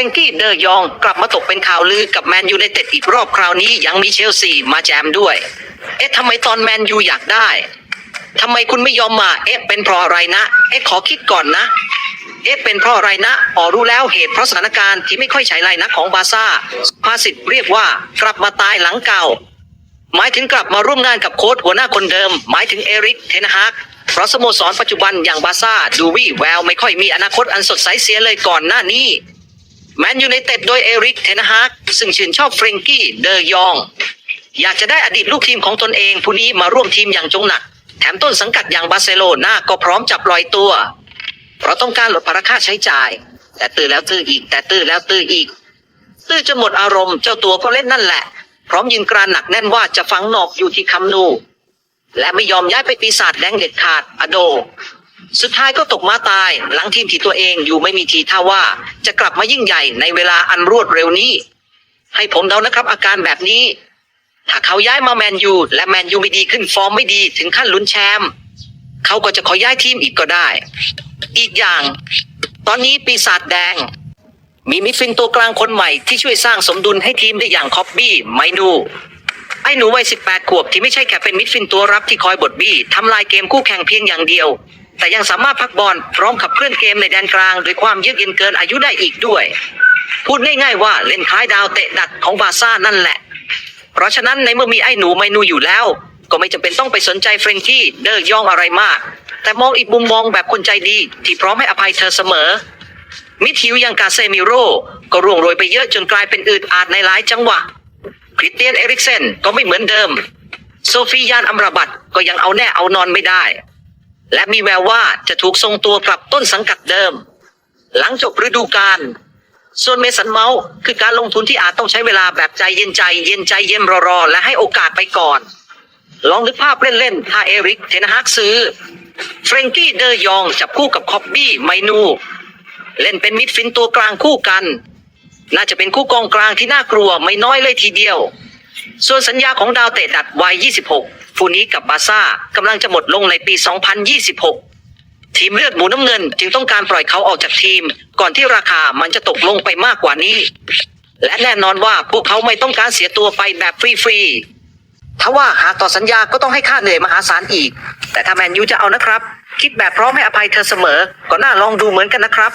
รงกี้เดอร์ยองกลับมาตกเป็นข่าวลือกับแมนยูไนเต็ดอีกรอบคราวนี้ยังมีเชลซีมาแจมด้วย เอ๊ะทำไมตอนแมนยูอยากได้ทำไมคุณไม่ยอมมา เอ๊ะเป็นเพราะอะไรนะ เอ๊ะขอคิดก่อนนะ เอ๊ะเป็นเพราะอะไรนะอ๋อรู้แล้วเหตุเพราะสถานการณ์ที่ไม่ค่อยใช้ไรนะของบาซ่าภาษิตเรียกว่ากลับมาตายหลังเก่า หมายถึงกลับมาร่วมงานกับโค้ชหัวหน้าคนเดิม หมายถึงเอริกเทนฮากเพราะสโมสรปัจจุบันอย่างบาซ่าดูวี่แววไม่ค่อยมีอนาคตอันสดใสเสียเลยก่อนหน้านี้ แมนยูไนเต็ดโดยเอริกเทนฮากซึ่งชื่นชอบเฟรงกี้เดอยอง อยากจะได้อดีตลูกทีมของตนเองผู้นี้มาร่วมทีมอย่างจงหนัก แถมต้นสังกัดอย่างบาร์เซโลนาก็พร้อมจับลอยตัว เพราะต้องการลดภาระค่าใช้จ่าย แต่ตื้อแล้วตื้ออีก แต่ตื้อแล้วตื้ออีก ตื้อจนหมดอารมณ์เจ้าตัวก็เล่นนั่นแหละ พร้อมยืนกรานหนักแน่นว่าจะฝังหนอกอยู่ที่คำนู และไม่ยอมย้ายไปปีศาจแดงเด็ดขาดอโด สุดท้ายก็ตกมาตายหลังทีมทีตัวเองอยู่ไม่มีทีท่าว่า จะกลับมายิ่งใหญ่ในเวลาอันรวดเร็วนี้ ให้ผมเดานะครับ อาการแบบนี้ ถ้าเขาย้ายมาแมนยูและแมนยูไม่ดีขึ้นฟอร์มไม่ดีถึงขั้นลุ้นแชมป์เขาก็จะขอย้ายทีมอีกก็ได้ อีกอย่าง ตอนนี้ปีศาจแดง มีมิดฟิลตัวกลางคนใหม่ที่ช่วยสร้างสมดุลให้ทีมได้อย่างคอบบี้ไมนูไอ้หนูวัย18 ขวบที่ไม่ใช่แค่เป็นมิดฟิลตัวรับที่คอยบดบี้ทำลายเกมคู่แข่งเพียงอย่างเดียว แต่ยังสามารถพักบอลพร้อมขับเคลื่อนเกมในแดนกลางด้วยความยืดเย็นเกินอายุได้อีกด้วย พูดง่ายๆว่าเล่นคล้ายดาวเตะดัดของบาซ่านั่นแหละ เพราะฉะนั้นในเมื่อมีไอ้หนูไมนูอยู่แล้ว ก็ไม่จำเป็นต้องไปสนใจเฟรนกี้เดอร์ยองอะไรมาก แต่มองอีกมุมมองแบบคนใจดี ที่พร้อมให้อภัยเธอเสมอ มิดฮิวย่างกาเซมิโร่ก็ร่วงโรยไปเยอะจนกลายเป็นอืดอาดในหลายจังหวะคริสเตียนเอริกเซนก็ไม่เหมือนเดิม โซฟียานอัมราบัตก็ยังเอาแน่เอานอนไม่ได้ และมีแววว่าจะถูกส่งตัวกลับต้นสังกัดเดิม หลังจบฤดูกาลส่วนเมสันเมาส์คือการลงทุนที่อาจต้องใช้เวลาแบบใจเย็นใจ เย็นใจเย็นรอๆและให้โอกาสไปก่อน ลองนึกภาพเล่นๆถ้าเอริกเทนฮากซื้อเฟรงกี้เดอร์ยองจับคู่กับคอบบี้ไมนู เล่นเป็นมิดฟิลด์ตัวกลางคู่กัน น่าจะเป็นคู่กองกลางที่น่ากลัวไม่น้อยเลยทีเดียว ส่วนสัญญาของดาวเตะดัดวัย 26 ผู้นี้กับบาซ่ากำลังจะหมดลงในปี 2026 ทีมเลือดหมูน้ำเงินจึงต้องการปล่อยเขาออกจากทีม ก่อนที่ราคามันจะตกลงไปมากกว่านี้ และแน่นอนว่าพวกเขาไม่ต้องการเสียตัวไปแบบฟรีๆถ้าว่าหากต่อสัญญาก็ต้องให้ค่าเหนื่อยมหาศาลอีก แต่ถ้าแมนยูจะเอานะครับ คิดแบบพร้อมให้อภัยเธอเสมอ ก็น่าลองดูเหมือนกันนะครับ